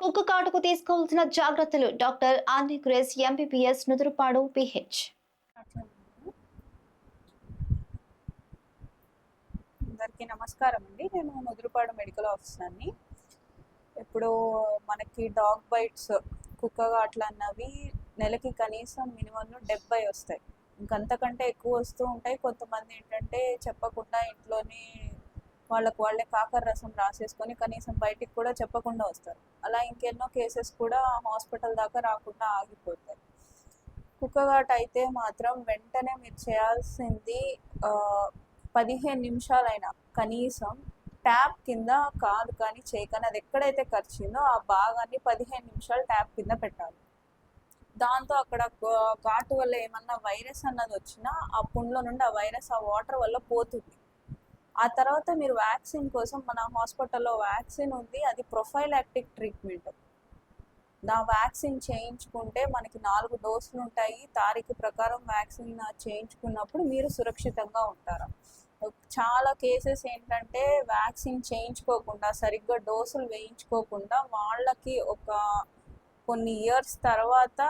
కుక్క కాటుకు తీసుకోవాల్సిన జాగ్రత్తలు. Doctor Andri Grace MBBS Nudurupadu PH. అందరికీ నమస్కారం అండి. నేను ముదురుపాడు మెడికల్ ఆఫీసర్ని. ఇప్పుడు మనకి డాగ్ బైట్స్ కుక్కగా అట్లా అన్నవి నెలకి కనీసం మినిమం డెబ్బై వస్తాయి. ఇంకంతకంటే ఎక్కువ వస్తూ ఉంటాయి. కొంతమంది ఏంటంటే చెప్పకుండా ఇంట్లోనే వాళ్ళకు వాళ్ళే కాకర రసం రాసేసుకొని కనీసం బయటికి కూడా చెప్పకుండా వస్తారు. అలా ఇంకెన్నో కేసెస్ కూడా హాస్పిటల్ దాకా రాకుండా ఆగిపోతాయి. కుక్కగాట అయితే మాత్రం వెంటనే మీరు చేయాల్సింది పదిహేను నిమిషాలైనా కనీసం ట్యాప్ కింద కాదు కానీ చేయకని అది ఎక్కడైతే ఖర్చిందో ఆ భాగాన్ని పదిహేను నిమిషాలు ట్యాప్ కింద పెట్టాలి. దాంతో అక్కడ ఘాటు వల్ల ఏమన్నా వైరస్ అన్నది వచ్చినా ఆ పుండ్లో నుండి ఆ వైరస్ ఆ వాటర్ వల్ల పోతుంది. ఆ తర్వాత మీరు వ్యాక్సిన్ కోసం మన హాస్పిటల్లో వ్యాక్సిన్ ఉంది అది ప్రొఫైలాక్టిక్ ట్రీట్మెంట్. నా వ్యాక్సిన్ చేయించుకుంటే మనకి నాలుగు డోసులు ఉంటాయి తారీఖు ప్రకారం వ్యాక్సిన్ చేయించుకున్నప్పుడు మీరు సురక్షితంగా ఉంటారు. చాలా కేసెస్ ఏంటంటే వ్యాక్సిన్ చేయించుకోకుండా సరిగ్గా డోసులు వేయించుకోకుండా వాళ్ళకి ఒక కొన్ని ఇయర్స్ తర్వాత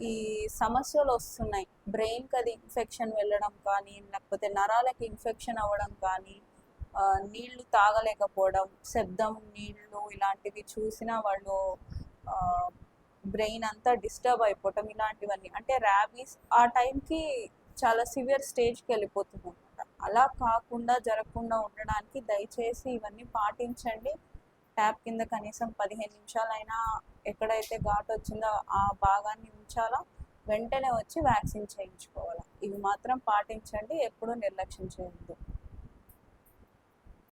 ఈ సమస్యలు వస్తున్నాయి. బ్రెయిన్కి అది ఇన్ఫెక్షన్ వెళ్ళడం కానీ లేకపోతే నరాలకి ఇన్ఫెక్షన్ అవ్వడం కానీ నీళ్ళు తాగలేకపోవడం శబ్దం నీళ్ళు ఇలాంటివి చూసినా వాళ్ళు బ్రెయిన్ అంతా డిస్టర్బ్ అయిపోవటం ఇలాంటివన్నీ. అంటే ర్యాబీస్ ఆ టైంకి చాలా సివియర్ స్టేజ్కి వెళ్ళిపోతుంది అలా కాకుండా జరగకుండా ఉండడానికి దయచేసి ఇవన్నీ పాటించండి. ట్యాప్ కింద కనీసం పదిహేను నిమిషాలైనా ఎక్కడైతే ఘాట్ వచ్చిందో ఆ భాగాన్ని ఉంచాలా? వెంటనే వచ్చి వ్యాక్సిన్ చేయించుకోవాలా? ఇవి మాత్రం పాటించండి ఎప్పుడూ నిర్లక్ష్యం చేయొద్దు.